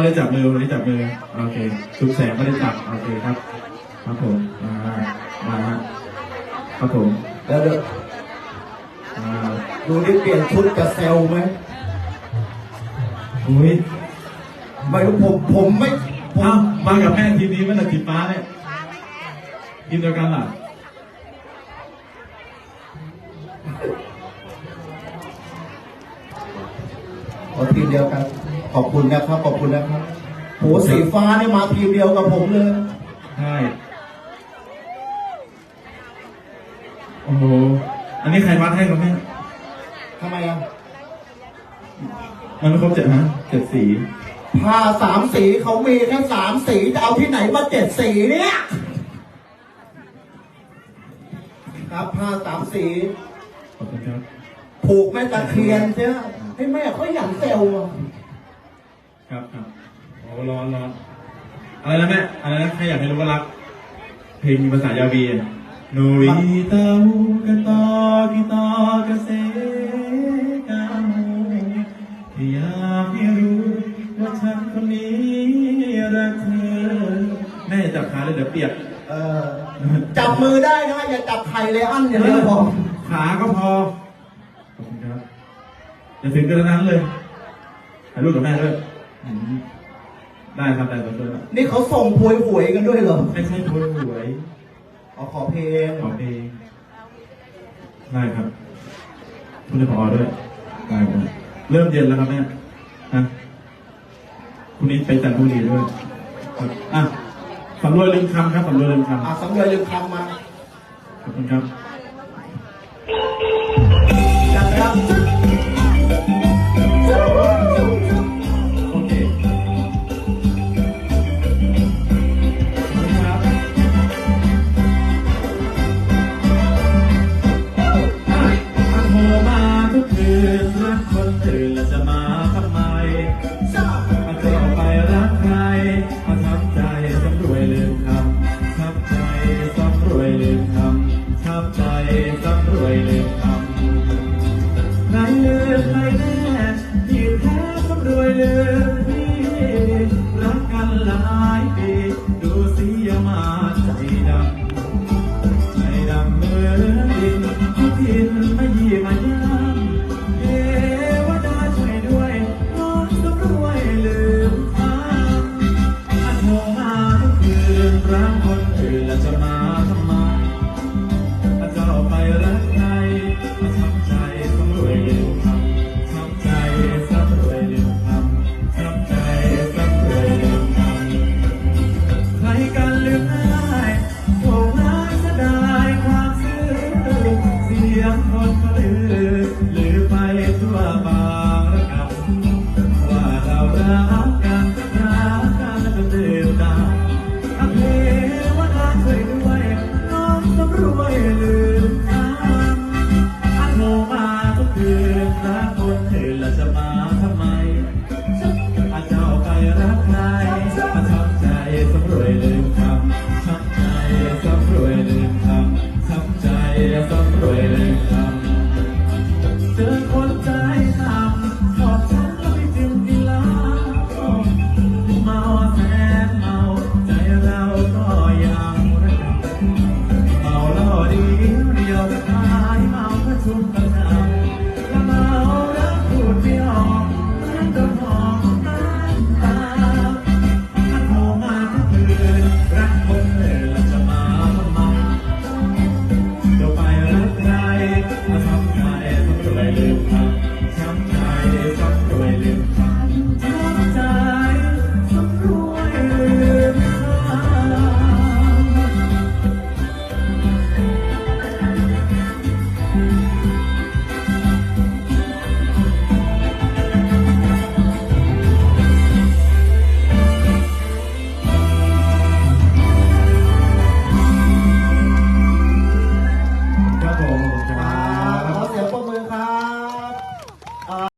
ไม่ได้จับมือไม่ได้จับมือโอเคชุบแสงไม่ได้จับโอเคครับ ครับผมมามาฮะครับผมแล้วเดี๋ยวอ่าดูนี่เปลี่ยนชุดกับเซลไหมอุ้ยไม่รู้ผมผมไม่ผมอ้าวมากับแม่ทีมนี้มันน่ะทีมฟ้าเนี่ยทีมเดียวกันเหรอขอทีมเดียวกัน ขอบคุณนะครับ ขอบคุณนะครับโหสีฟ้านี่มาทีมเดียวกับผมเลย ใช่ โอ้โห อันนี้ใครวัดให้ครับแม่ทำไมอะ มันไม่ครบเจ็ดฮะเจ็ดสีผ้าสามสีเขามีแค่สามสีจะเอาที่ไหนมาเจ็ดสีเนี่ย ครับผ้าสามสี ขอบคุณครับ ผูกแม่ตะเคียนเจ้าให้แม่เขาอย่างเซลล์อะ ครับครับโอ้ร้อนร้อนอะไรนะแม่อะไรนะใครอยากให้รู้ว่ารัก เพลงมีภาษายาวีอะโนริตาหูกะตอกิตอกะเซกามูที่อยากให้รู้ว่าฉันคนนี้รักเธอแม่จับขาเลยเดี๋ยวเปียกเออจับมือได้นะอย่าจับไข่เลยอันอย่างเดียวพอขาก็พอขอบคุณครับอย่าถึงกระนั้นเลยถ่ายรูปกับแม่ด้วยอืม ได้ครับได้ครับได้นี่เขาส่งหวยหวยกันด้วยเหรอไม่ใช่หวยหวยอ๋อขอเพลงขอเพลงได้ครับคุณจะพอด้วยได้ครับเริ่มเย็นแล้วครับแม่นะคุณนี้ไปจันทบุรีด้วยครับอะสำรวยลืมคำครับสำรวยลืมคอะสำเร็จลืมคำมาำขอบคุณครับ มาทำไมมาเที่ยวไปรักใครมาทำใจสำรวยลืมคำทับใจสำรวยลืมคำทับใจสำรวยลืมคำใครลืมใครแน่ที่แท้สำรวยลืมพี่รักกันหลายปีดูสิยามาใจดำใจดำเหมือนดินที่ทินมาเยี่ยมา มาทุกคืนรักคนอื่นแล้วจะมาทำไมถ้าเจ้าไปรัก